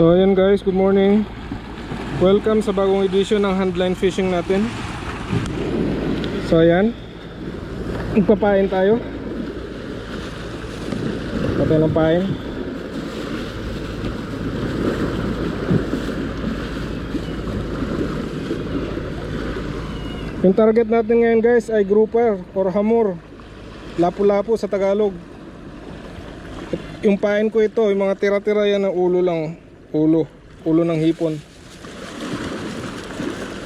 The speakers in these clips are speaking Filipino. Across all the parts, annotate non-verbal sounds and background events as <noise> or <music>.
So ayan guys, good morning. Welcome sa bagong edition ng handline fishing natin. So ayan. Magpapain tayo. Patay ng pain. Yung target natin ngayon guys ay grouper or hamor Lapu-lapu sa Tagalog. Yung pain ko ito, yung mga tira-tira yan ng ulo lang. Ulo. Ulo ng hipon.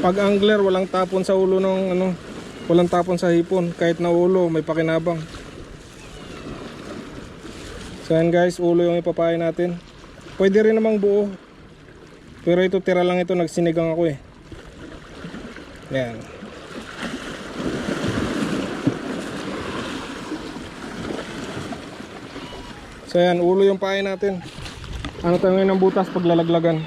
Pag angler, walang tapon sa ulo ng ano, walang tapon sa hipon. Kahit na ulo, may pakinabang. So yan guys, ulo yung ipapain natin. Pwede rin namang buo. Pero ito tira lang ito, nagsinigang ako eh. Yan. So yan, ulo yung pain natin. Ano tayo ng butas paglalaglagan?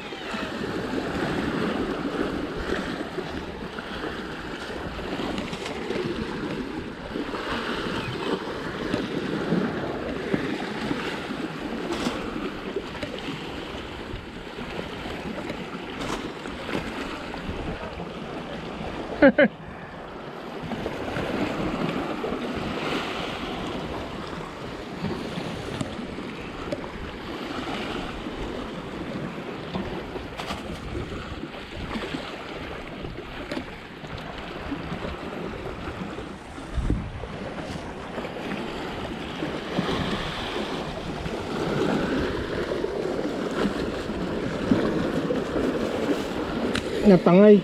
Natangay.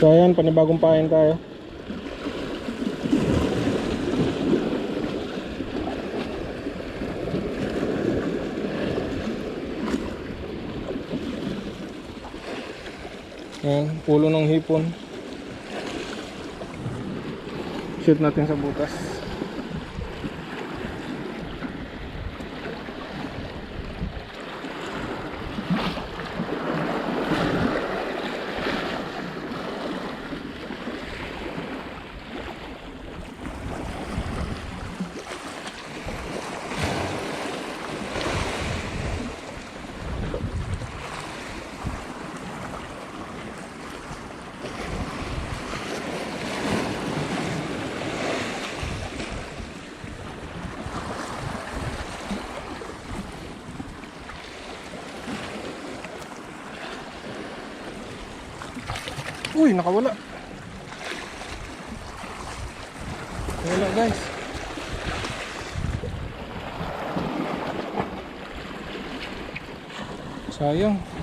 So ayan, panibagong pain tayo. Ayan, pulo ng hipon. Shoot natin sa butas. Uy, nakawala. Wala guys. Sayang.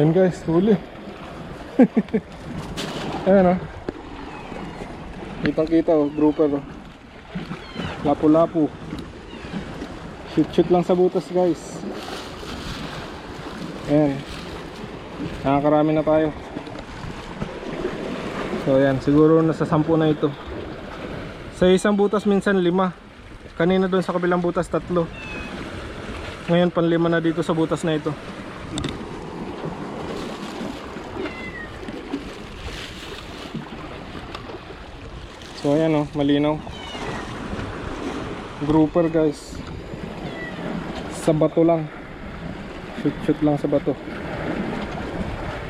Ayan guys, huli. Ayan o. Kitang kita o, grouper o. Lapu-lapu. Shoot shoot lang sa butas guys. Ayan. Nakakarami na tayo. So ayan, siguro nasa sampu na ito. Sa isang butas minsan lima. Kanina doon sa kabilang butas tatlo. Ngayon panlima na dito sa butas na ito. So ayan oh, malinaw. Grouper guys. Sa bato lang. Shoot shoot lang sa bato.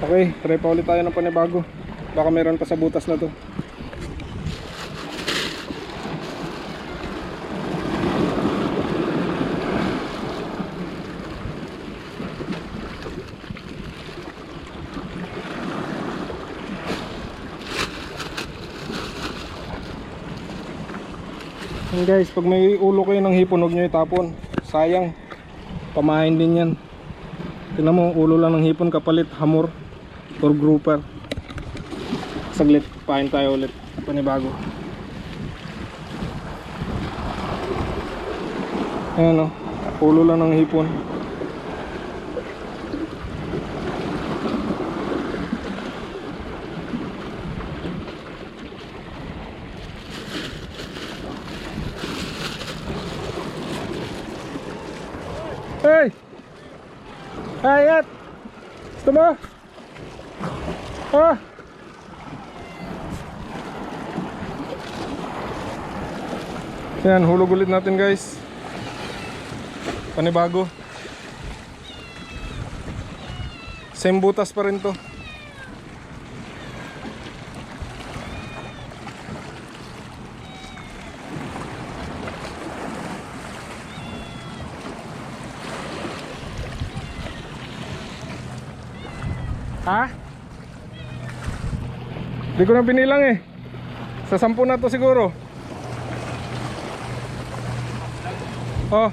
Okay, try pa ulit tayo ng panibago. Baka meron pa sa butas na to. Yan guys, pag may ulo kayo ng hipon, huwag nyo itapon. Sayang. Pamain din yan. Tingnan mo, ulo lang ng hipon kapalit, hamor or grouper. Saglit, pain tayo ulit. Panibago. Ayan o, ulo lang ng hipon. Hayat! Gusto mo? Ah! Yan, hulog ulit natin guys. Panibago. Same butas pa rin to. Ha? Hindi ko na binilang eh. Sa sampu na to siguro. Oh.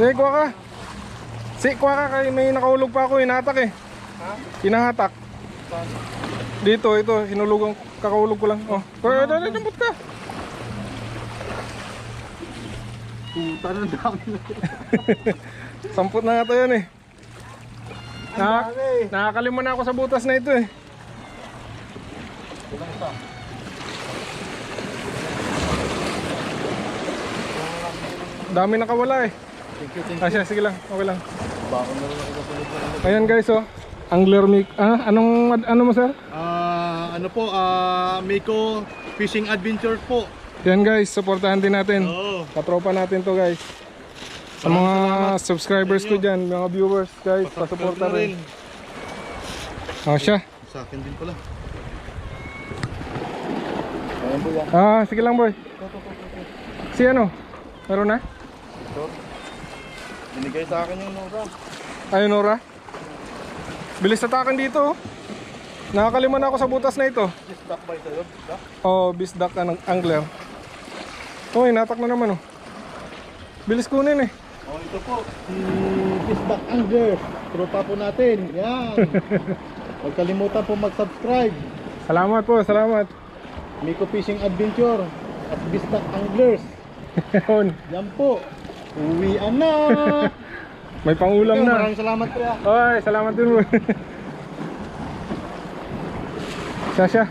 Sige, kuha ka. Sige, kuha ka kay may nakaulog pa ako, hinatak eh. Ha? Hinahatak. Dito, ito, hinulugang kakaulog ko lang. Oh. Pero, oh, jambot ka. Puta na dami <laughs> na. Samput na nga to yan eh. Dami. nakakalima na ako sa butas na ito eh. Dami nakawala eh. Thank you, thank Ah, siya, sige lang. Okay lang. Bako na rin ako na ano. Ayan guys oh. Angler mic. Ah, anong ano mo sir? Ah, ano po, ah, Miko Fishing Adventure po. Yan guys, supportahan din natin. Oo. Katropa natin to guys. Sa mga subscribers ko dyan, mga viewers guys, pasuporta rin. Oh, siya. Sa akin din pala. Ayan po yan. Ah, sige lang boy. Si ano? Meron na? Ito. Binigay sa akin yung Nora. Ayun Nora. Bilis atakan dito oh. Nakakalima na ako sa butas na ito. Stop by sa'yo. Stop. Oh, bisdak ang angler. Oh, inatak na naman oh. Bilis kunin eh. Oh, ito po. Si Fishback Angler. Tropa po natin. Yan. <laughs> Huwag kalimutan po mag-subscribe. Salamat po, salamat. Miko Fishing Adventure at Bistak Anglers. <laughs> Yun. Yan po. Uwian na. <laughs> May pangulam na. Maraming salamat po. Oy, salamat din mo. Siya siya.